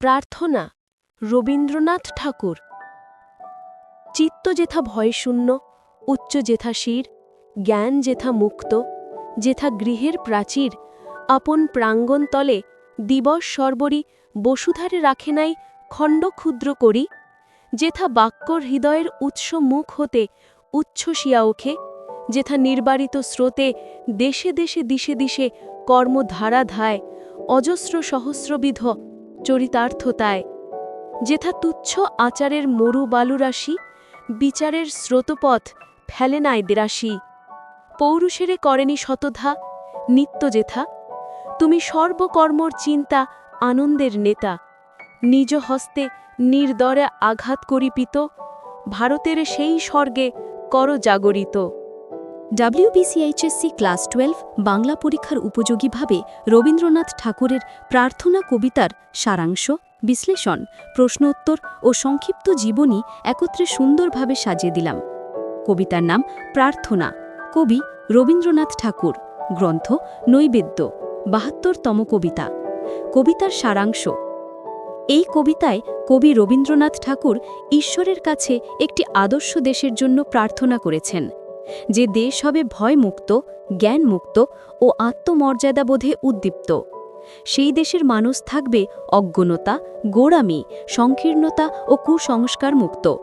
প্রার্থনা, রবীন্দ্রনাথ ঠাকুর। চিত্ত যেথা ভয়শূন্য, উচ্চ যেথা শির, জ্ঞান যেথা মুক্ত, যেথা গৃহের প্রাচীর, আপন প্রাঙ্গণ তলে দিবস সর্বরি বসুধারে রাখে নাই খণ্ড ক্ষুদ্র করি, যেথা বাক্য হৃদয়ের উৎস মুখ হতে উচ্ছ্বসিয়া ওখে যেথা নির্বারিত স্রোতে দেশে দেশে দিশে দিশে কর্মধারা ধায় অজস্র সহস্রবিধ চরিতার্থতায়। যেথা তুচ্ছ আচারের মরু বালুরাশি, বিচারের স্রোতপথ ফেলে নাই দেরাশি। পৌরুষেরে করেনি শতধা নিত্য যেথা। তুমি সর্বকর্মর চিন্তা আনন্দের নেতা। নিজ হস্তে নির্দরে আঘাত করিপিত, ভারতের সেই স্বর্গে কর জাগরিত ডাব্লিউবিসিএইচএসসি ক্লাস টুয়েলভ বাংলা পরীক্ষার উপযোগীভাবে রবীন্দ্রনাথ ঠাকুরের প্রার্থনা কবিতার সারাংশ, বিশ্লেষণ, প্রশ্নোত্তর ও সংক্ষিপ্ত জীবনী একত্রে সুন্দরভাবে সাজিয়ে দিলাম। কবিতার নাম প্রার্থনা। কবি রবীন্দ্রনাথ ঠাকুর। গ্রন্থ নৈবেদ্য। বাহাত্তরতম কবিতা। কবিতার সারাংশ। এই কবিতায় কবি রবীন্দ্রনাথ ঠাকুর ঈশ্বরের কাছে একটি আদর্শ দেশের জন্য প্রার্থনা করেছেন। যে দেশ হবে ভয়মুক্ত, জ্ঞানমুক্ত ও আত্মমর্যাদাবোধে উদ্দীপ্ত। সেই দেশের মানুষ থাকবে অজ্ঞনতা, গোড়ামি, সংকীর্ণতা ও কুসংস্কার মুক্ত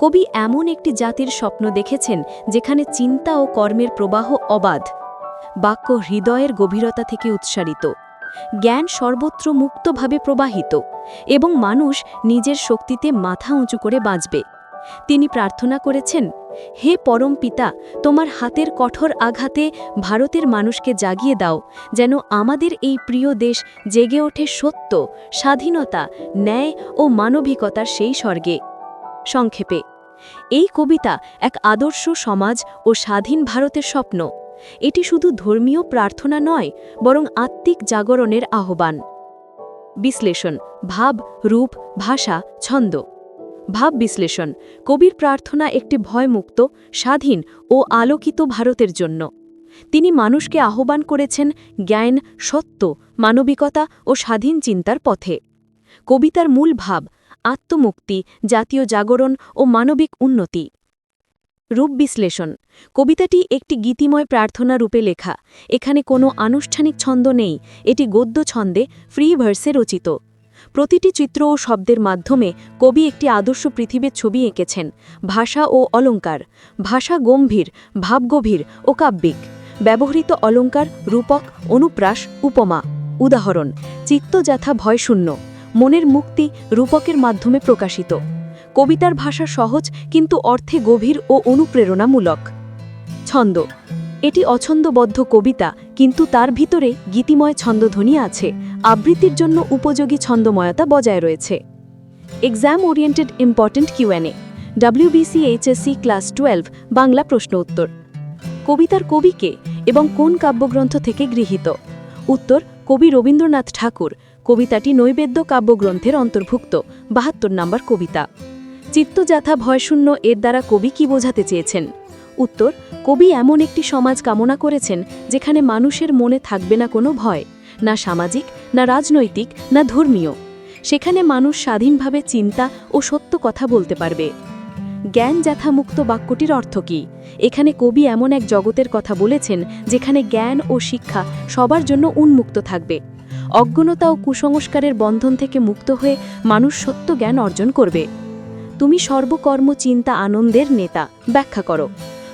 কবি এমন একটি জাতির স্বপ্ন দেখেছেন যেখানে চিন্তা ও কর্মের প্রবাহ অবাধ, বাক্য হৃদয়ের গভীরতা থেকে উৎসারিত, জ্ঞান সর্বত্র মুক্তভাবে প্রবাহিত এবং মানুষ নিজের শক্তিতে মাথা উঁচু করে বাঁচবে। তিনি প্রার্থনা করেছেন, হে পরম পিতা, তোমার হাতের কঠোর আঘাতে ভারতের মানুষকে জাগিয়ে দাও, যেন আমাদের এই প্রিয় দেশ জেগে ওঠে সত্য, স্বাধীনতা, ন্যায় ও মানবিকতার সেই স্বর্গে। সংক্ষেপে, এই কবিতা এক আদর্শ সমাজ ও স্বাধীন ভারতের স্বপ্ন। এটি শুধু ধর্মীয় প্রার্থনা নয়, বরং আত্মিক জাগরণের আহ্বান। বিশ্লেষণ, ভাব, রূপ, ভাষা, ছন্দ। ভাব বিশ্লেষণ কবির প্রার্থনা একটি ভয়মুক্ত, স্বাধীন ও আলোকিত ভারতের জন্য। তিনি মানুষকে আহ্বান করেছেন জ্ঞান, সত্য, মানবিকতা ও স্বাধীন চিন্তার পথে। কবিতার মূল ভাব, আত্মমুক্তি, জাতীয় জাগরণ ও মানবিক উন্নতি। রূপ বিশ্লেষণ কবিতাটি একটি গীতিময় প্রার্থনা রূপে লেখা। এখানে কোনো আনুষ্ঠানিক ছন্দ নেই, এটি গদ্য ছন্দে ফ্রি ভার্সে রচিত। প্রতিটি চিত্র ও শব্দের মাধ্যমে কবি একটি আদর্শ পৃথিবীর ছবি এঁকেছেন, ভাষা ও অলঙ্কার। ভাষা গম্ভীর, ভাবগভীর ও কাব্যিক। ব্যবহৃত অলঙ্কার, রূপক, অনুপ্রাস, উপমা। উদাহরণ, চিত্ত চিত্তযাথা ভয়শূন্য, মনের মুক্তি রূপকের মাধ্যমে প্রকাশিত। কবিতার ভাষা সহজ কিন্তু অর্থে গভীর ও অনুপ্রেরণামূলক। ছন্দ এটি অছন্দবদ্ধ কবিতা, কিন্তু তার ভিতরে গীতিময় ছন্দধ্বনি আছে, আবৃত্তির জন্য উপযোগী ছন্দময়তা বজায় রয়েছে। Exam oriented important QNA WBC HSC class twelve Bangla প্রশ্ন উত্তর। কবিতার কবিকে এবং কোন কাব্যগ্রন্থ থেকে গৃহীত? উত্তর, কবি রবীন্দ্রনাথ ঠাকুর। কবিতাটি নৈবেদ্য কাব্যগ্রন্থের অন্তর্ভুক্ত, বাহাত্তর নম্বর কবিতা। চিত্তযাথা ভয়শূন্য এর দ্বারা কবি কি বোঝাতে চেয়েছেন? উত্তর, কবি এমন একটি সমাজ কামনা করেছেন যেখানে মানুষের মনে থাকবে না কোনো ভয়, না সামাজিক, না রাজনৈতিক, না ধর্মীয়। সেখানে মানুষ স্বাধীনভাবে চিন্তা ও সত্য কথা বলতে পারবে। জ্ঞান মুক্ত বাক্যটির অর্থ কী? এখানে কবি এমন এক জগতের কথা বলেছেন যেখানে জ্ঞান ও শিক্ষা সবার জন্য উন্মুক্ত থাকবে। অজ্ঞনতা ও কুসংস্কারের বন্ধন থেকে মুক্ত হয়ে মানুষ সত্য জ্ঞান অর্জন করবে। তুমি সর্বকর্ম চিন্তা আনন্দের নেতা। ব্যাখ্যা করো।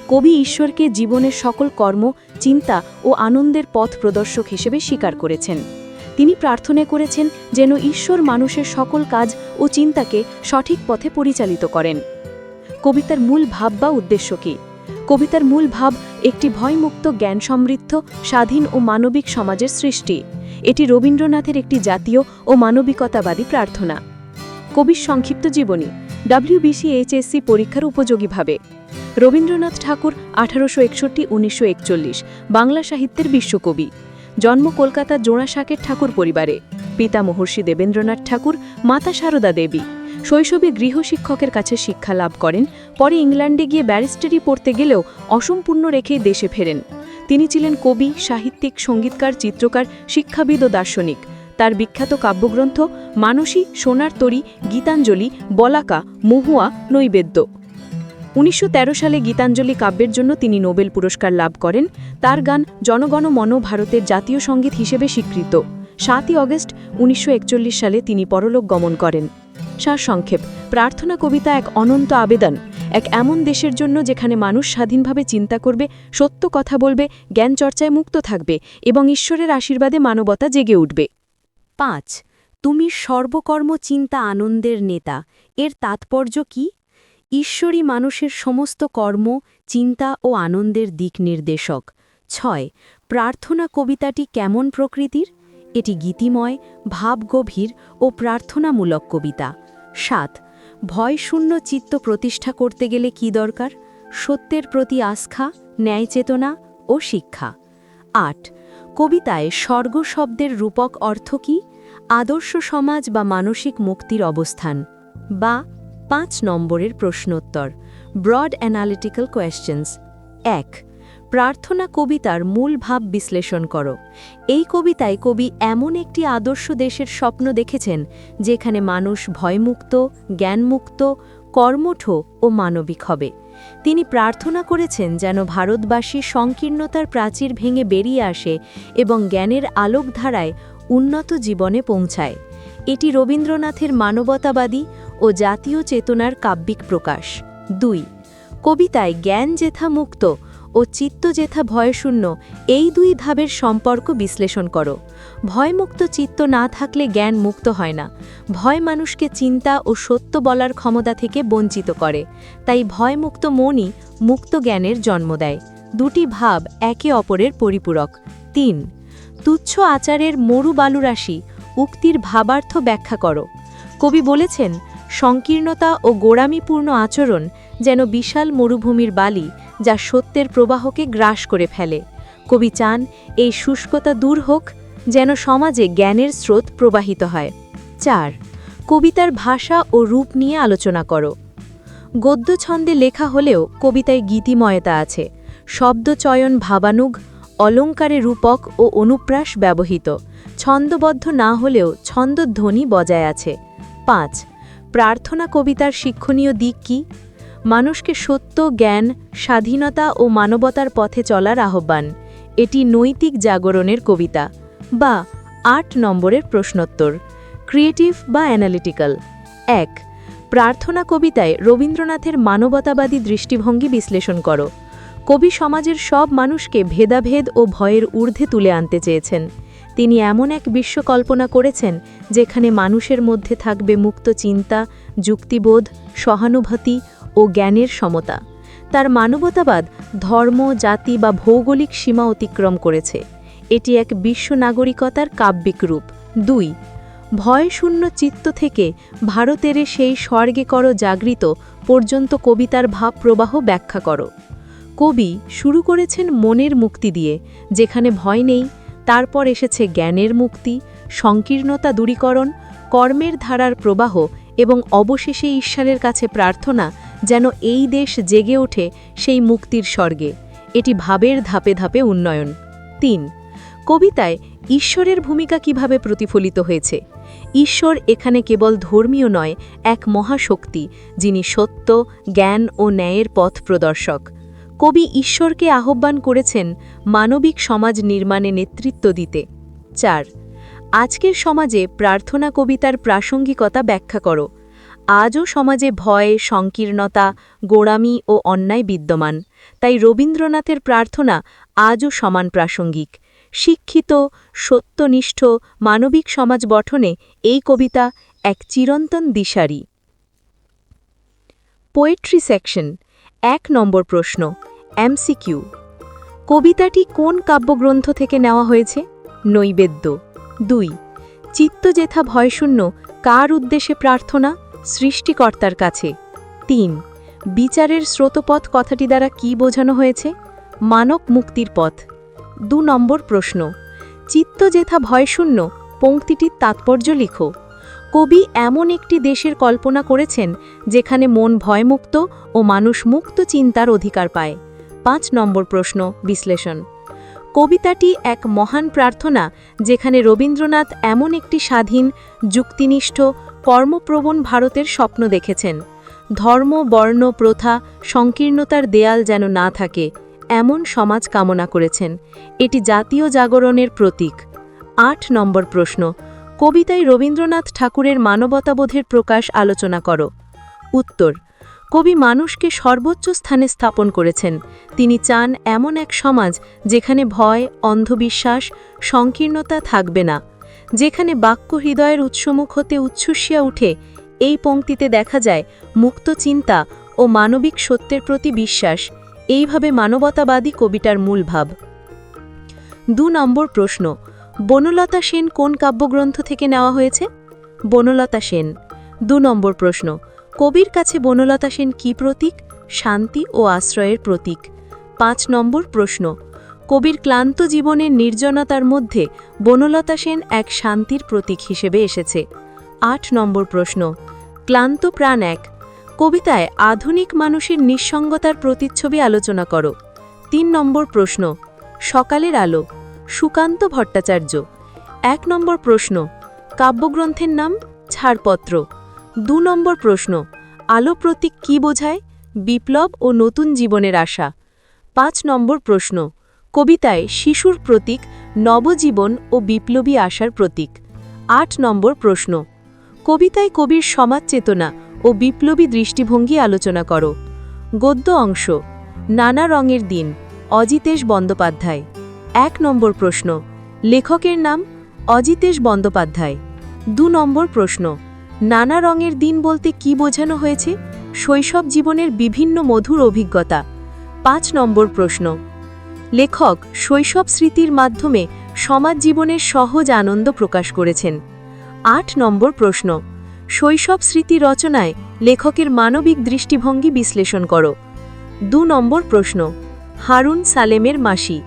কবি ঈশ্বরকে জীবনের সকল কর্ম, চিন্তা ও আনন্দের পথ প্রদর্শক হিসেবে স্বীকার করেছেন। তিনি প্রার্থনা করেছেন যেন ঈশ্বর মানুষের সকল কাজ ও চিন্তাকে সঠিক পথে পরিচালিত করেন। কবিতার মূল ভাব বা উদ্দেশ্য কী? কবিতার মূল ভাব একটি ভয়মুক্ত জ্ঞান সমৃদ্ধ স্বাধীন ও মানবিক সমাজের সৃষ্টি। এটি রবীন্দ্রনাথের একটি জাতীয় ও মানবিকতাবাদী প্রার্থনা। কবির সংক্ষিপ্ত জীবনী ডাব্লিউবিসি এইচএসসি পরীক্ষার উপযোগীভাবে রবীন্দ্রনাথ ঠাকুর আঠারোশো একষট্টি, উনিশশো বাংলা সাহিত্যের বিশ্বকবি। জন্ম কলকাতার জোড়াসাকের ঠাকুর পরিবারে। পিতা মহর্ষি দেবেন্দ্রনাথ ঠাকুর, মাতা সারদা দেবী। শৈশবে গৃহশিক্ষকের কাছে শিক্ষা লাভ করেন, পরে ইংল্যান্ডে গিয়ে ব্যারিস্টারি পড়তে গেলেও অসম্পূর্ণ রেখেই দেশে ফেরেন। তিনি ছিলেন কবি, সাহিত্যিক, সঙ্গীতকার, চিত্রকার, শিক্ষাবিদ ও দার্শনিক। তার বিখ্যাত কাব্যগ্রন্থ মানসী, সোনার তরী, গীতাঞ্জলি, বলাকা, মহুয়া নৈবেদ্য। উনিশশো তেরো সালে গীতাঞ্জলি কাব্যের জন্য তিনি নোবেল পুরস্কার লাভ করেন। তার গান জনগণ মন ভারতের জাতীয় সংগীত হিসেবে স্বীকৃত। সাতই অগস্ট উনিশশো একচল্লিশ সালে তিনি পরলোক গমন করেন। সারসংক্ষেপ প্রার্থনা কবিতা এক অনন্ত আবেদন, এক এমন দেশের জন্য যেখানে মানুষ স্বাধীনভাবে চিন্তা করবে, সত্য কথা বলবে, জ্ঞান চর্চায় মুক্ত থাকবে এবং ঈশ্বরের আশীর্বাদে মানবতা জেগে উঠবে। পাঁচ, তুমি সর্বকর্ম চিন্তা আনন্দের নেতা, এর তাৎপর্য কি? ঈশ্বরই মানুষের সমস্ত কর্ম, চিন্তা ও আনন্দের দিক নির্দেশক। ছয়, প্রার্থনা কবিতাটি কেমন প্রকৃতির? এটি গীতিময়, ভাবগভীর ও প্রার্থনামূলক কবিতা। সাত, ভয়শূন্য চিত্ত প্রতিষ্ঠা করতে গেলে কি দরকার? সত্যের প্রতি আস্থা, ন্যায়চেতনা ও শিক্ষা। আট, কবিতায় স্বর্গ শব্দের রূপক অর্থ কি? আদর্শ সমাজ বা মানসিক মুক্তির অবস্থান। বা পাঁচ নম্বরের প্রশ্নোত্তর ব্রড অ্যানালিটিক্যাল কোয়েশ্চেন্স এক, প্রার্থনা কবিতার মূল ভাব বিশ্লেষণ করো। এই কবিতায় কবি এমন একটি আদর্শ দেশের স্বপ্ন দেখেছেন, যেখানে মানুষ ভয়মুক্ত, জ্ঞানমুক্ত, কর্মঠ ও মানবিক হবে। তিনি প্রার্থনা করেছেন যেন ভারতবাসী সংকীর্ণতার প্রাচীর ভেঙে বেরিয়ে আসে এবং জ্ঞানের আলোকধারায় উন্নত জীবনে পৌঁছায়। এটি রবীন্দ্রনাথের মানবতাবাদী ও জাতীয় চেতনার কাব্যিক প্রকাশ। দুই, কবিতায় জ্ঞান জেথা মুক্ত ও চিত্ত জেথা ভয়শূন্য, এই দুই ধাবের সম্পর্ক বিশ্লেষণ করো। ভয়মুক্ত চিত্ত না থাকলে জ্ঞান মুক্ত হয় না। ভয় মানুষকে চিন্তা ও সত্য বলার ক্ষমতা থেকে বঞ্চিত করে। তাই ভয়মুক্ত মনই মুক্ত জ্ঞানের জন্ম দেয়। দুটি ভাব একে অপরের পরিপূরক। তিন, তুচ্ছ আচারের মরু বালুরাশি উক্তির ভাবার্থ ব্যাখ্যা করো। কবি বলেছেন সংকীর্ণতা ও গোড়ামিপূর্ণ আচরণ যেন বিশাল মরুভূমির বালি যা সত্যের প্রবাহকে গ্রাস করে ফেলে। কবি চান, এই শুষ্কতা দূর হোক যেন সমাজে জ্ঞানের স্রোত প্রবাহিত হয়। চার, কবিতার ভাষা ও রূপ নিয়ে আলোচনা করো। গদ্য ছন্দে লেখা হলেও কবিতায় গীতিময়তা আছে। শব্দচয়ন ভাবানুগ, অলঙ্কারে রূপক ও অনুপ্রাস ব্যবহৃত। ছন্দবদ্ধ না হলেও ছন্দধ্বনি বজায় আছে। পাঁচ প্রার্থনা কবিতার শিক্ষণীয় দিক কি? মানুষকে সত্য, জ্ঞান, স্বাধীনতা ও মানবতার পথে চলার আহ্বান। এটি নৈতিক জাগরণের কবিতা। বা, আট নম্বরের প্রশ্নোত্তর। ক্রিয়েটিভ বা অ্যানালিটিক্যাল। এক, প্রার্থনা কবিতায় রবীন্দ্রনাথের মানবতাবাদী দৃষ্টিভঙ্গি বিশ্লেষণ করো। কবি সমাজের সব মানুষকে ভেদাভেদ ও ভয়ের ঊর্ধ্বে তুলে আনতে চেয়েছেন। তিনি এমন এক বিশ্ব কল্পনা করেছেন, যেখানে মানুষের মধ্যে থাকবে মুক্ত চিন্তা, যুক্তিবোধ, সহানুভূতি ও জ্ঞানের সমতা। তার মানবতাবাদ ধর্ম, জাতি বা ভৌগোলিক সীমা অতিক্রম করেছে। এটি এক বিশ্ব নাগরিকতার কাব্যিক রূপ। দুই, ভয়শূন্য চিত্ত থেকে ভারতের সেই স্বর্গে করো জাগৃত পর্যন্ত কবিতার ভাব প্রবাহ ব্যাখ্যা করো। কবি শুরু করেছেন মনের মুক্তি দিয়ে, যেখানে ভয় নেই তারপর এসেছে জ্ঞানের মুক্তি, সংকীর্ণতা দূরীকরণ, কর্মের ধারার প্রবাহ এবং অবশেষে ঈশ্বরের কাছে প্রার্থনা যেন এই দেশ জেগে ওঠে সেই মুক্তির স্বর্গে। এটি ভাবের ধাপে ধাপে উন্নয়ন। তিন, কবিতায় ঈশ্বরের ভূমিকা কীভাবে প্রতিফলিত হয়েছে? ঈশ্বর এখানে কেবল ধর্মীয় নয়, এক মহাশক্তি যিনি সত্য, জ্ঞান ও ন্যায়ের পথ প্রদর্শক। কবি ঈশ্বরকে আহ্বান করেছেন মানবিক সমাজ নির্মাণে নেতৃত্ব দিতে। চার, আজকের সমাজে প্রার্থনা কবিতার প্রাসঙ্গিকতা ব্যাখ্যা করো। আজও সমাজে ভয়, সংকীর্ণতা, গোড়ামি ও অন্যায় বিদ্যমান। তাই রবীন্দ্রনাথের প্রার্থনা আজও সমান প্রাসঙ্গিক। শিক্ষিত, সত্যনিষ্ঠ মানবিক সমাজ গঠনে এই কবিতা এক চিরন্তন দিশারি। পোয়েট্রি সেকশন এক নম্বর প্রশ্ন এমসিকিউ কবিতাটি কোন কাব্যগ্রন্থ থেকে নেওয়া হয়েছে? নৈবেদ্য। দুই চিত্তজেথা ভয়শূন্য কার উদ্দেশ্যে প্রার্থনা? সৃষ্টিকর্তার কাছে। তিন, বিচারের স্রোতপথ কথাটি দ্বারা কি বোঝানো হয়েছে? মানব মুক্তির পথ। দু নম্বর প্রশ্ন চিত্তজেথা ভয়শূন্য, পংক্তিটির তাৎপর্য লিখো। কবি এমন একটি দেশের কল্পনা করেছেন, যেখানে মন ভয়মুক্ত ও মানুষ মুক্ত চিন্তার অধিকার পায়। পাঁচ নম্বর প্রশ্ন, বিশ্লেষণ। কবিতাটি এক মহান প্রার্থনা, যেখানে রবীন্দ্রনাথ এমন একটি স্বাধীন, যুক্তিনিষ্ঠ, কর্মপ্রবণ ভারতের স্বপ্ন দেখেছেন। ধর্ম, বর্ণ, প্রথা, সংকীর্ণতার দেয়াল যেন না থাকে, এমন সমাজ কামনা করেছেন। এটি জাতীয় জাগরণের প্রতীক। আট নম্বর প্রশ্ন কবিতায় রবীন্দ্রনাথ ঠাকুরের মানবতাবোধের প্রকাশ আলোচনা করো। উত্তর, কবি মানুষকে সর্বোচ্চ স্থানে স্থাপন করেছেন। তিনি চান এমন এক সমাজ যেখানে ভয়, অন্ধবিশ্বাস, সংকীর্ণতা থাকবে না, যেখানে বাক্য হৃদয়ের উৎসমুখ হতে উচ্ছ্বসিয়া উঠে এই পংক্তিতে দেখা যায় মুক্ত চিন্তা ও মানবিক সত্যের প্রতি বিশ্বাস। এইভাবে মানবতাবাদী কবিতার মূল ভাব। দু নম্বর প্রশ্ন বনলতা সেন কোন কাব্যগ্রন্থ থেকে নেওয়া হয়েছে? বনলতা সেন। দু নম্বর প্রশ্ন। কবির কাছে বনলতা সেন কী প্রতীক? শান্তি ও আশ্রয়ের প্রতীক। পাঁচ নম্বর প্রশ্ন। কবির ক্লান্ত জীবনের নির্জনতার মধ্যে বনলতা সেন এক শান্তির প্রতীক হিসেবে এসেছে। আট নম্বর প্রশ্ন। ক্লান্ত প্রাণ এক। কবিতায় আধুনিক মানুষের নিঃসঙ্গতার প্রতিচ্ছবি আলোচনা করো। তিন নম্বর প্রশ্ন। সকালের আলো। সুকান্ত ভট্টাচার্য। এক নম্বর প্রশ্ন, কাব্যগ্রন্থের নাম ছাড়পত্র। দু নম্বর প্রশ্ন আলো প্রতীক কী বোঝায়? বিপ্লব ও নতুন জীবনের আশা। পাঁচ নম্বর প্রশ্ন, কবিতায় শিশুর প্রতীক, নবজীবন ও বিপ্লবী আশার প্রতীক। আট নম্বর প্রশ্ন, কবিতায় কবির সমাজ চেতনা ও বিপ্লবী দৃষ্টিভঙ্গি আলোচনা করো। গদ্য অংশ, নানা রঙের দিন, অজিতেশ বন্দ্যোপাধ্যায়। এক নম্বর প্রশ্ন। লেখকের নাম অজিতেশ বন্দ্যোপাধ্যায়। দু নম্বর প্রশ্ন। নানা রঙের দিন বলতে কি বোঝানো হয়েছে? শৈশব জীবনের বিভিন্ন মধুর অভিজ্ঞতা। পাঁচ নম্বর প্রশ্ন। লেখক শৈশব স্মৃতির মাধ্যমে সমাজ জীবনের সহজ আনন্দ প্রকাশ করেছেন। আট নম্বর প্রশ্ন। শৈশব স্মৃতি রচনায় লেখকের মানবিক দৃষ্টিভঙ্গি বিশ্লেষণ করো। দু নম্বর প্রশ্ন। হারুন সালেমের মাসি।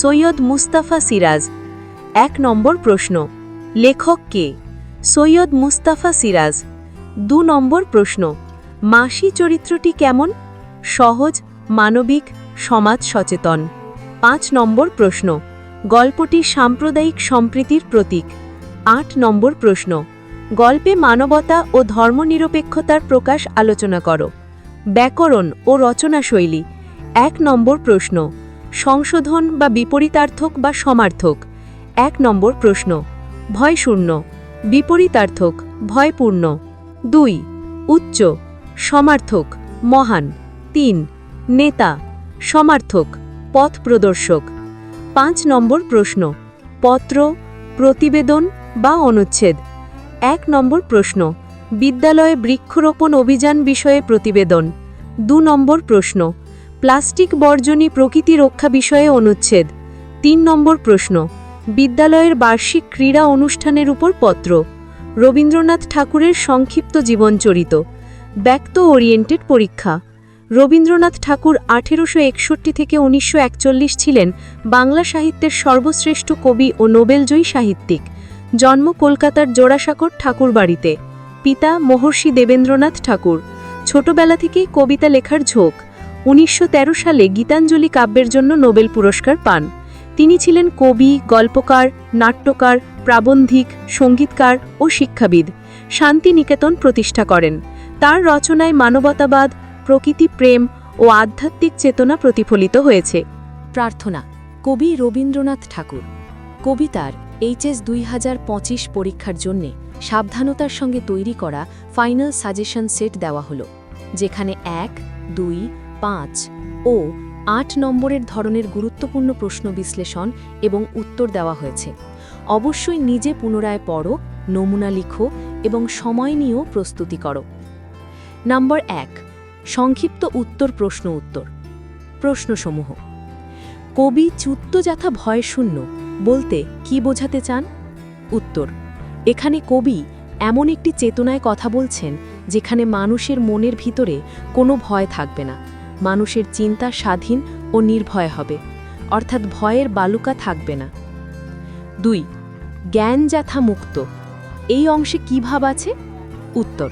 সৈয়দ মুস্তাফা সিরাজ। এক নম্বর প্রশ্ন, লেখক কে? সৈয়দ মুস্তাফা সিরাজ। দু নম্বর প্রশ্ন, মাসি চরিত্রটি কেমন? সহজ, মানবিক, সমাজ সচেতন। পাঁচ নম্বর প্রশ্ন, গল্পটি সাম্প্রদায়িক সম্প্রীতির প্রতীক। আট নম্বর প্রশ্ন, গল্পে মানবতা ও ধর্মনিরপেক্ষতার প্রকাশ আলোচনা করো। ব্যাকরণ ও রচনাশৈলী। এক নম্বর প্রশ্ন সংশোধন বা বিপরীতার্থক বা সমার্থক। এক নম্বর প্রশ্ন ভয়শূন্য বিপরীতার্থক, ভয়পূর্ণ। দুই, উচ্চ, সমার্থক, মহান। তিন, নেতা, সমার্থক, পথ প্রদর্শক। পাঁচ নম্বর প্রশ্ন, পত্র, প্রতিবেদন বা অনুচ্ছেদ। এক নম্বর প্রশ্ন, বিদ্যালয়ে বৃক্ষরোপণ অভিযান বিষয়ে প্রতিবেদন। দু নম্বর প্রশ্ন প্লাস্টিক বর্জনী প্রকৃতি রক্ষা বিষয়ে অনুচ্ছেদ। তিন নম্বর প্রশ্ন, বিদ্যালয়ের বার্ষিক ক্রীড়া অনুষ্ঠানের উপর পত্র। রবীন্দ্রনাথ ঠাকুরের সংক্ষিপ্ত জীবনচরিত। ব্যক্ত ওরিয়েন্টেড পরীক্ষা। রবীন্দ্রনাথ ঠাকুর আঠেরোশো একষট্টি থেকে উনিশশো একচল্লিশ ছিলেন বাংলা সাহিত্যের সর্বশ্রেষ্ঠ কবি ও নোবেলজয়ী সাহিত্যিক। জন্ম কলকাতার জোড়াসাঁকর ঠাকুর বাড়িতে পিতা মহর্ষি দেবেন্দ্রনাথ ঠাকুর। ছোটবেলা থেকেই কবিতা লেখার ঝোঁক। উনিশশো তেরো সালে গীতাঞ্জলি কাব্যের জন্য নোবেল পুরস্কার পান। তিনি ছিলেন কবি, গল্পকার, নাট্যকার, প্রাবন্ধিক, সঙ্গীতকার ও শিক্ষাবিদ। শান্তিনিকেতন প্রতিষ্ঠা করেন। তার রচনায় মানবতাবাদ, প্রকৃতি প্রেম ও আধ্যাত্মিক চেতনা প্রতিফলিত হয়েছে। প্রার্থনা, কবি রবীন্দ্রনাথ ঠাকুর। কবিতার এইচএস দুই হাজার পঁচিশ পরীক্ষার জন্যে সাবধানতার সঙ্গে তৈরি করা ফাইনাল সাজেশন সেট দেওয়া হলো, যেখানে এক, দুই পাঁচ ও আট নম্বরের ধরনের গুরুত্বপূর্ণ প্রশ্ন বিশ্লেষণ এবং উত্তর দেওয়া হয়েছে। অবশ্যই নিজে পুনরায় পড়ো, নমুনা লিখো এবং সময় নিয়েও প্রস্তুতি করো। নম্বর এক, সংক্ষিপ্ত উত্তর, প্রশ্ন, উত্তর। প্রশ্নসমূহ। কবি চুত্তজাথা ভয় শূন্য বলতে কি বোঝাতে চান? উত্তর, এখানে কবি এমন একটি চেতনায় কথা বলছেন যেখানে মানুষের মনের ভিতরে কোনো ভয় থাকবে না। মানুষের চিন্তা স্বাধীন ও নির্ভয় হবে, অর্থাৎ ভয়ের বালুকা থাকবে না। দুই জ্ঞানযাথা মুক্ত। এই অংশে কী ভাব আছে? উত্তর,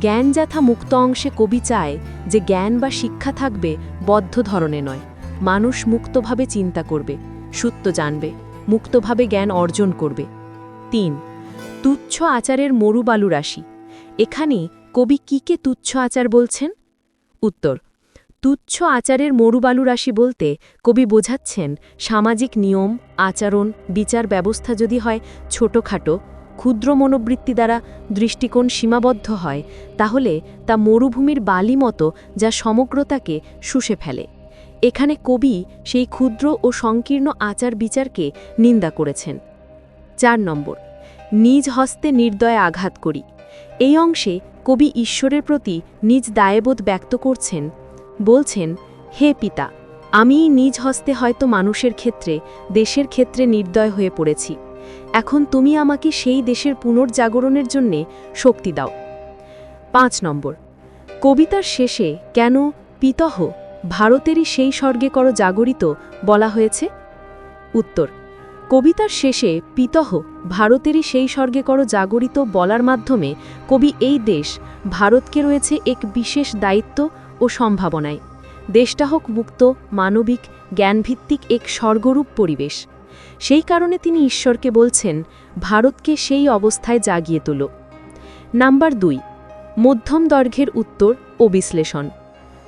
জ্ঞান জ্ঞানযাথা মুক্ত অংশে কবি চায় যে জ্ঞান বা শিক্ষা থাকবে বদ্ধ ধরনে নয়, মানুষ মুক্তভাবে চিন্তা করবে, সত্য জানবে, মুক্তভাবে জ্ঞান অর্জন করবে। তিন, তুচ্ছ আচারের মরুবালু রাশি। এখানে কবি কিকে তুচ্ছ আচার বলছেন? উত্তর তুচ্ছ আচারের মরুবালু রাশি বলতে কবি বোঝাচ্ছেন, সামাজিক নিয়ম, আচরণ, বিচার ব্যবস্থা যদি হয় ছোটোখাটো, ক্ষুদ্র মনোবৃত্তি দ্বারা দৃষ্টিকোণ সীমাবদ্ধ হয়, তাহলে তা মরুভূমির বালি মতো যা সমগ্রতাকে শুষে ফেলে। এখানে কবি সেই ক্ষুদ্র ও সংকীর্ণ আচার বিচারকে নিন্দা করেছেন। চার নম্বর, নিজ হস্তে নির্দয়ে আঘাত করি। এই অংশে কবি ঈশ্বরের প্রতি নিজ দায়বোধ ব্যক্ত করছেন বলছেন, হে পিতা আমি নিজ হস্তে হয়তো মানুষের ক্ষেত্রে, দেশের ক্ষেত্রে নির্দয় হয়ে পড়েছি। এখন তুমি আমাকে সেই দেশের পুনর্জাগরণের জন্যে শক্তি দাও। পাঁচ নম্বর, কবিতার শেষে কেন পিতহ, ভারতেরই সেই স্বর্গে কর জাগরিত বলা হয়েছে? উত্তর, কবিতার শেষে পিতহ, ভারতেরই সেই স্বর্গে কর জাগরিত বলার মাধ্যমে কবি এই দেশ, ভারতকে রয়েছে এক বিশেষ দায়িত্ব ও সম্ভাবনায়। দেশটা হোক মুক্ত, মানবিক, জ্ঞানভিত্তিক এক স্বর্গরূপ পরিবেশ। সেই কারণে তিনি ঈশ্বরকে বলছেন, ভারতকে সেই অবস্থায় জাগিয়ে তোল। নাম্বার দুই, মধ্যম দৈর্ঘ্যের উত্তর ও বিশ্লেষণ।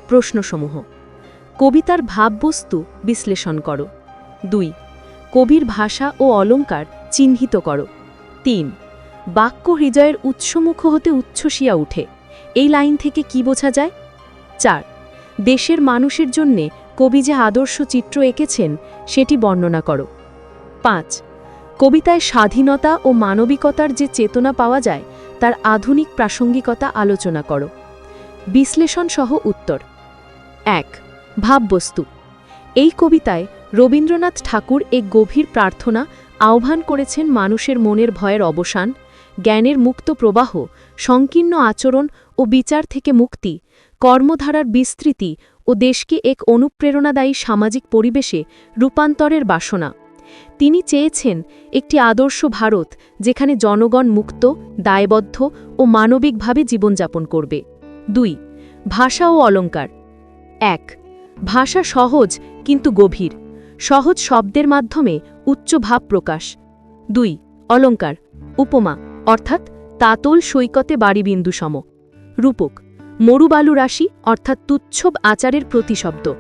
প্রশ্নসমূহ, কবিতার ভাববস্তু বিশ্লেষণ করো। দুই, কবির ভাষা ও অলঙ্কার চিহ্নিত করো। তিন, বাক্য হৃদয়ের উৎসমুখ হতে উচ্ছ্বসিয়া উঠে। এই লাইন থেকে কি বোঝা যায়? চার দেশের মানুষের জন্যে কবি যে আদর্শ চিত্র এঁকেছেন, সেটি বর্ণনা করো। পাঁচ, কবিতায় স্বাধীনতা ও মানবিকতার যে চেতনা পাওয়া যায়, তার আধুনিক প্রাসঙ্গিকতা আলোচনা করো। বিশ্লেষণ সহ উত্তর। এক, ভাববস্তু। এই কবিতায় রবীন্দ্রনাথ ঠাকুর এক গভীর প্রার্থনা আহ্বান করেছেন মানুষের মনের ভয়ের অবসান, জ্ঞানের মুক্ত প্রবাহ, সংকীর্ণ আচরণ ও বিচার থেকে মুক্তি কর্মধারার বিস্তৃতি ও দেশকে এক অনুপ্রেরণাদায়ী সামাজিক পরিবেশে রূপান্তরের বাসনা। তিনি চেয়েছেন একটি আদর্শ ভারত যেখানে জনগণ মুক্ত, দায়বদ্ধ ও মানবিকভাবে জীবনযাপন করবে। দুই, ভাষা ও অলঙ্কার এক, ভাষা সহজ কিন্তু গভীর। সহজ শব্দের মাধ্যমে উচ্চ ভাব প্রকাশ। দুই অলঙ্কার উপমা, অর্থাৎ তাতল সৈকতে বাড়িবিন্দু সম রূপক মরুবালু রাশি, অর্থাৎ তুচ্ছব আচারের প্রতিশব্দ।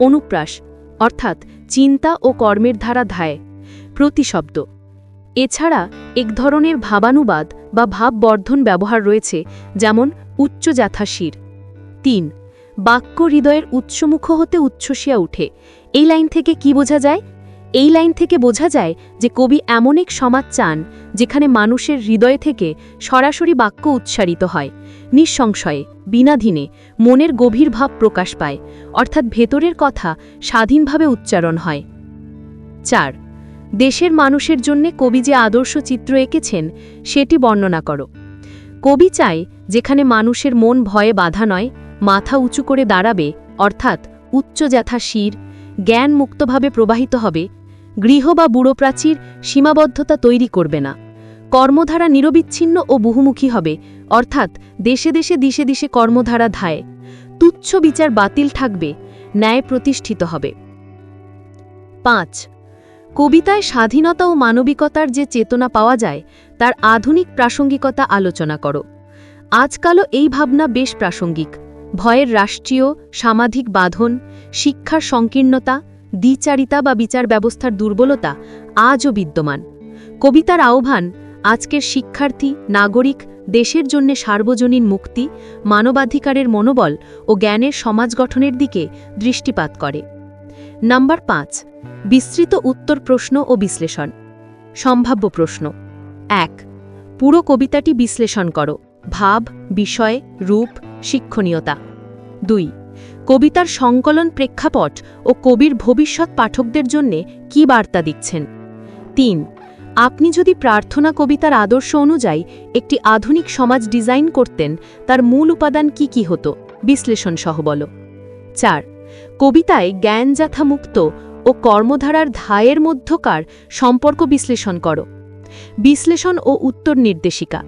অনুপ্রাস, অর্থাৎ চিন্তা ও কর্মের ধারা ধায়। প্রতিশব্দ, এছাড়া এক ধরনের ভাবানুবাদ বা ভাববর্ধন ব্যবহার রয়েছে, যেমন উচ্চ জাথাশির তিন, বাক্য হৃদয়ের উৎসমুখ হতে উচ্ছ্বসিয়া উঠে। এই লাইন থেকে কি বোঝা যায়? এই লাইন থেকে বোঝা যায় যে কবি এমন এক সমাজ চান যেখানে মানুষের হৃদয় থেকে সরাসরি বাক্য উচ্চারিত হয়। নিঃসংশয়ে, বিনাধীনে, মনের গভীর ভাব প্রকাশ পায়, অর্থাৎ ভেতরের কথা স্বাধীনভাবে উচ্চারণ হয়। চার, দেশের মানুষের জন্যে কবি যে আদর্শ চিত্র এঁকেছেন, সেটি বর্ণনা করো। কবি চায় যেখানে মানুষের মন ভয়ে বাধা নয়, মাথা উঁচু করে দাঁড়াবে, অর্থাৎ উচ্চ জ্যাথা শির জ্ঞান মুক্তভাবে প্রবাহিত হবে গৃহ বা বুড়ো প্রাচীর সীমাবদ্ধতা তৈরি করবে না। কর্মধারা নিরবিচ্ছিন্ন ও বহুমুখী হবে, অর্থাৎ দেশে দেশে দিশে দিশে কর্মধারা ধায়। তুচ্ছ বিচার বাতিল থাকবে, ন্যায় প্রতিষ্ঠিত হবে। পাঁচ, কবিতায় স্বাধীনতা ও মানবিকতার যে চেতনা পাওয়া যায়, তার আধুনিক প্রাসঙ্গিকতা আলোচনা করো। আজকালও এই ভাবনা বেশ প্রাসঙ্গিক। ভয়ের রাষ্ট্রীয়, সামাজিক বাঁধন, শিক্ষার সংকীর্ণতা দ্বিচারিতা বা বিচার ব্যবস্থার দুর্বলতা আজও বিদ্যমান। কবিতার আহ্বান, আজকের শিক্ষার্থী, নাগরিক, দেশের জন্য সার্বজনীন মুক্তি, মানবাধিকারের মনোবল ও জ্ঞানের সমাজ গঠনের দিকে দৃষ্টিপাত করে। নাম্বার পাঁচ, বিস্তৃত উত্তর প্রশ্ন ও বিশ্লেষণ। সম্ভাব্য প্রশ্ন। এক, পুরো কবিতাটি বিশ্লেষণ করো। ভাব, বিষয়, রূপ, শিক্ষণীয়তা। দুই কবিতার সংকলন প্রেক্ষাপট ও কবির ভবিষ্যৎ পাঠকদের জন্যে কি বার্তা দিচ্ছেন? তিন, আপনি যদি প্রার্থনা কবিতার আদর্শ অনুযায়ী একটি আধুনিক সমাজ ডিজাইন করতেন, তার মূল উপাদান কি কি হতো? বিশ্লেষণ সহ বল। চার, কবিতায় জ্ঞানযাথা মুক্ত ও কর্মধারার ধায়ের মধ্যকার সম্পর্ক বিশ্লেষণ করো। বিশ্লেষণ ও উত্তর নির্দেশিকা।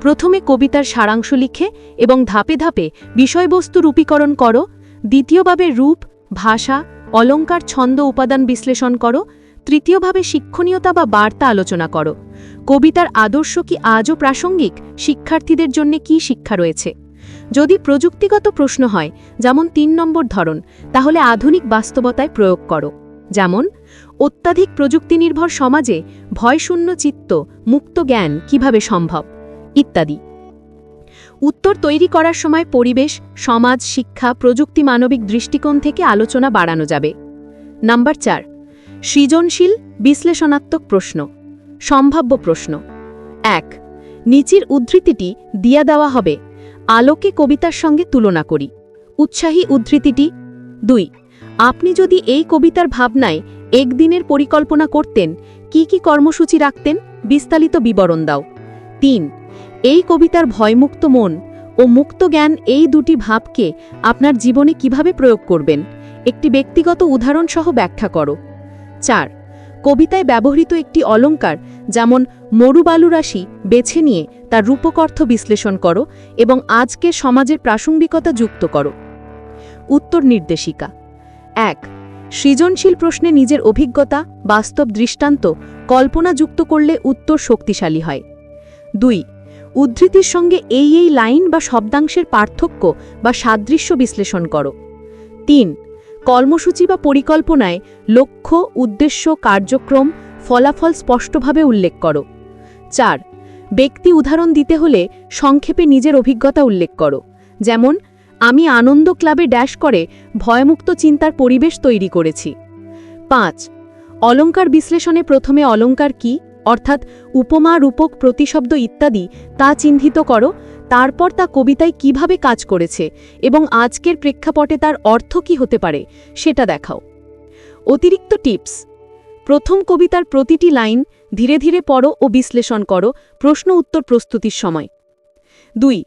প্রথমে কবিতার সারাংশ লিখে এবং ধাপে ধাপে বিষয়বস্তু রূপীকরণ করো দ্বিতীয়ভাবে রূপ, ভাষা, অলঙ্কার ছন্দ উপাদান বিশ্লেষণ করো, তৃতীয়ভাবে শিক্ষণীয়তা বা বার্তা আলোচনা করো। কবিতার আদর্শ কি আজও প্রাসঙ্গিক? শিক্ষার্থীদের জন্য কি শিক্ষা রয়েছে? যদি প্রযুক্তিগত প্রশ্ন হয়, যেমন তিন নম্বর ধরন, তাহলে আধুনিক বাস্তবতায় প্রয়োগ করো। যেমন, অত্যাধিক প্রযুক্তিনির্ভর সমাজে ভয়শূন্য চিত্ত, মুক্ত জ্ঞান কীভাবে সম্ভব? ইত্যাদি। উত্তর তৈরি করার সময় পরিবেশ, সমাজ, শিক্ষা, প্রযুক্তি, মানবিক দৃষ্টিকোণ থেকে আলোচনা বাড়ানো যাবে। নাম্বার চার, সৃজনশীল, বিশ্লেষণাত্মক প্রশ্ন, সম্ভাব্য প্রশ্ন। এক, নিচির উদ্ধৃতিটি দিয়া দেওয়া হবে, আলোকে কবিতার সঙ্গে তুলনা করি। উৎসাহী উদ্ধৃতিটি। দুই, আপনি যদি এই কবিতার ভাবনায় একদিনের পরিকল্পনা করতেন, কি কি কর্মসূচি রাখতেন, বিস্তারিত বিবরণ দাও। তিন এই কবিতার ভয়মুক্ত মন ও মুক্ত জ্ঞান এই দুটি ভাবকে আপনার জীবনে কীভাবে প্রয়োগ করবেন? একটি ব্যক্তিগত উদাহরণসহ ব্যাখ্যা করো। চার, কবিতায় ব্যবহৃত একটি অলঙ্কার যেমন মরুবালু রাশি বেছে নিয়ে তার রূপকর্থ বিশ্লেষণ করো এবং আজকে সমাজের প্রাসঙ্গিকতা যুক্ত করো। উত্তর নির্দেশিকা। এক, সৃজনশীল প্রশ্নে নিজের অভিজ্ঞতা, বাস্তব দৃষ্টান্ত, কল্পনা যুক্ত করলে উত্তর শক্তিশালী হয়। দুই উদ্ধৃতির সঙ্গে এই এই লাইন বা শব্দাংশের পার্থক্য বা সাদৃশ্য বিশ্লেষণ করো। তিন, কর্মসূচি বা পরিকল্পনায় লক্ষ্য, উদ্দেশ্য, কার্যক্রম, ফলাফল স্পষ্টভাবে উল্লেখ করো। চার, ব্যক্তি উদাহরণ দিতে হলে সংক্ষেপে নিজের অভিজ্ঞতা উল্লেখ করো। যেমন, আমি আনন্দ ক্লাবে ড্যাশ করে ভয়মুক্ত চিন্তার পরিবেশ তৈরি করেছি। পাঁচ অলঙ্কার বিশ্লেষণে প্রথমে অলঙ্কার কি? অর্থাৎ উপমা, রূপক, প্রতিশব্দ ইত্যাদি তা চিহ্নিত করো, তারপর তা কবিতায় কীভাবে কাজ করেছে এবং আজকের প্রেক্ষাপটে তার অর্থ কি হতে পারে সেটা দেখাও। অতিরিক্ত টিপস। প্রথম কবিতার প্রতিটি লাইন ধীরে ধীরে পড়ো ও বিশ্লেষণ করো প্রশ্ন উত্তর প্রস্তুতির সময়। দুই,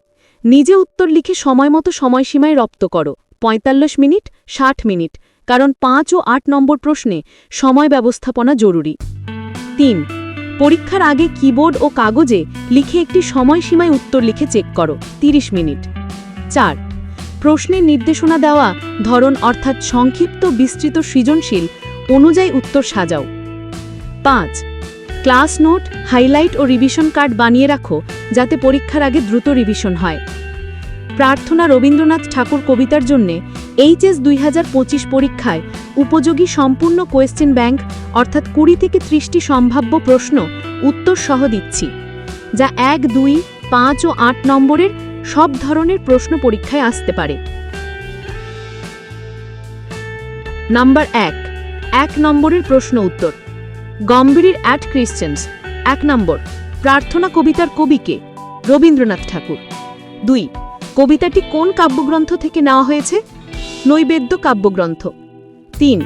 নিজে উত্তর লিখে সময়মতো সময়সীমায় রপ্ত করো ৪৫ মিনিট, ষাট মিনিট, কারণ পাঁচ ও আট নম্বর প্রশ্নে সময় ব্যবস্থাপনা জরুরি। তিন পরীক্ষার আগে কিবোর্ড ও কাগজে লিখে একটি সময়সীমায় উত্তর লিখে চেক করো ৩০ মিনিট। চার, প্রশ্নের নির্দেশনা দেওয়া, ধরন অর্থাৎ সংক্ষিপ্ত বিস্তৃত সৃজনশীল অনুযায়ী উত্তর সাজাও। পাঁচ, ক্লাস নোট, হাইলাইট ও রিভিশন কার্ড বানিয়ে রাখো যাতে পরীক্ষার আগে দ্রুত রিভিশন হয়। প্রার্থনা রবীন্দ্রনাথ ঠাকুর কবিতার জন্যে এইচএস দুই হাজার পঁচিশ পরীক্ষায় উপযোগী সম্পূর্ণ কোয়েশ্চেন ব্যাংক অর্থাৎ কুড়ি থেকে ত্রিশটি সম্ভাব্য প্রশ্ন উত্তর সহ দিচ্ছি, যা এক, দুই, পাঁচ ও আট নম্বরের সব ধরনের প্রশ্ন পরীক্ষায় আসতে পারে। নাম্বার এক এক নম্বরের প্রশ্ন উত্তর গম্ভীর অ্যাট ক্রিশ্চিয়ানস এক নম্বর, প্রার্থনা কবিতার কবিকে রবীন্দ্রনাথ ঠাকুর। দুই কবিতাটি কোন কাব্যগ্রন্থ থেকে নেওয়া হয়েছে? নৈবেদ্য কাব্যগ্রন্থ। তিন,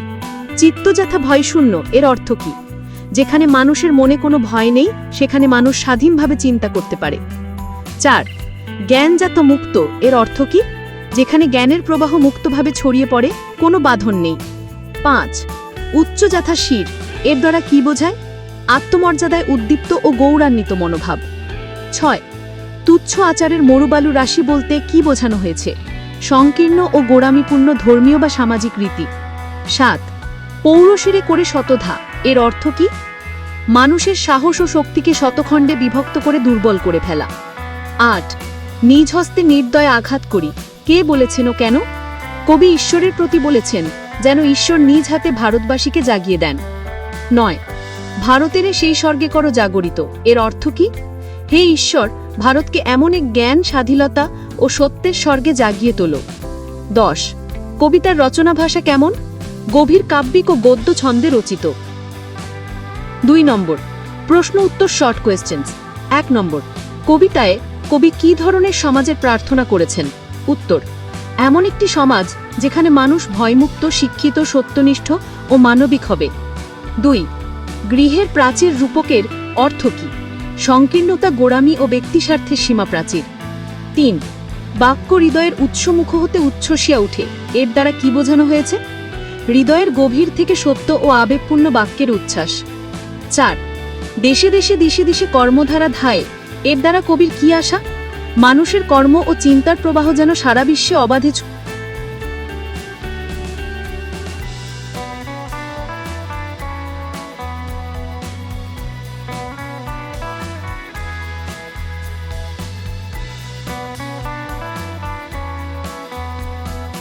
চিত্তযাথা ভয়শূন্য এর অর্থ কি? যেখানে মানুষের মনে কোনো ভয় নেই, সেখানে মানুষ স্বাধীনভাবে চিন্তা করতে পারে। চার, জ্ঞানজাত মুক্ত এর অর্থ কি? যেখানে জ্ঞানের প্রবাহ মুক্তভাবে ছড়িয়ে পড়ে, কোনো বাঁধন নেই। পাঁচ, উচ্চযাথা শির এর দ্বারা কি বোঝায়? আত্মমর্যাদায় উদ্দীপ্ত ও গৌরান্বিত মনোভাব। ছয় তুচ্ছ আচারের মরুবালু রাশি বলতে কি বোঝানো হয়েছে? সংকীর্ণ ও গোড়ামিপূর্ণ ধর্মীয় বা সামাজিক রীতি। সাত পৌরশিরে করে শতধা, এর অর্থ কি? মানুষের সাহস ও শক্তিকে শতখণ্ডে বিভক্ত করে দুর্বল করে ফেলা। আট, নিজ হস্তে নির্দয় আঘাত করি, কে বলেছেন ও কেন? কবি ঈশ্বরের প্রতি বলেছেন, যেন ঈশ্বর নিজ হাতে ভারতবাসীকে জাগিয়ে দেন। নয়, ভারতের সেই স্বর্গে করো জাগরিত, এর অর্থ কি? হে ঈশ্বর ভারতকে এমন এক জ্ঞান, স্বাধীনতা ও সত্যের স্বর্গে জাগিয়ে তোলো। দশ, কবিতার রচনা ভাষা কেমন? গভীর কাব্যিক ও গদ্য ছন্দে রচিত। দুই নম্বর, প্রশ্ন উত্তর শর্ট কোয়েশ্চেন্স এক নম্বর, কবিতায় কবি কী ধরনের সমাজের প্রার্থনা করেছেন? উত্তর, এমন একটি সমাজ যেখানে মানুষ ভয়মুক্ত, শিক্ষিত, সত্যনিষ্ঠ ও মানবিক হবে। দুই, গৃহের প্রাচীর রূপকের অর্থ কী? সংকীর্ণতা গোড়ামি ও ব্যক্তিস্বার্থের সীমা প্রাচীর। তিন, বাক্য হৃদয়ের উৎসমুখ হতে উচ্ছ্বসিয়া উঠে এর দ্বারা কি বোঝানো হয়েছে? হৃদয়ের গভীর থেকে সত্য ও আবেগপূর্ণ বাক্যের উচ্ছ্বাস। চার, দেশে দেশে দিশে দিশে কর্মধারা ধায়। এর দ্বারা কবির কি আশা? মানুষের কর্ম ও চিন্তার প্রবাহ যেন সারা বিশ্বে অবাধে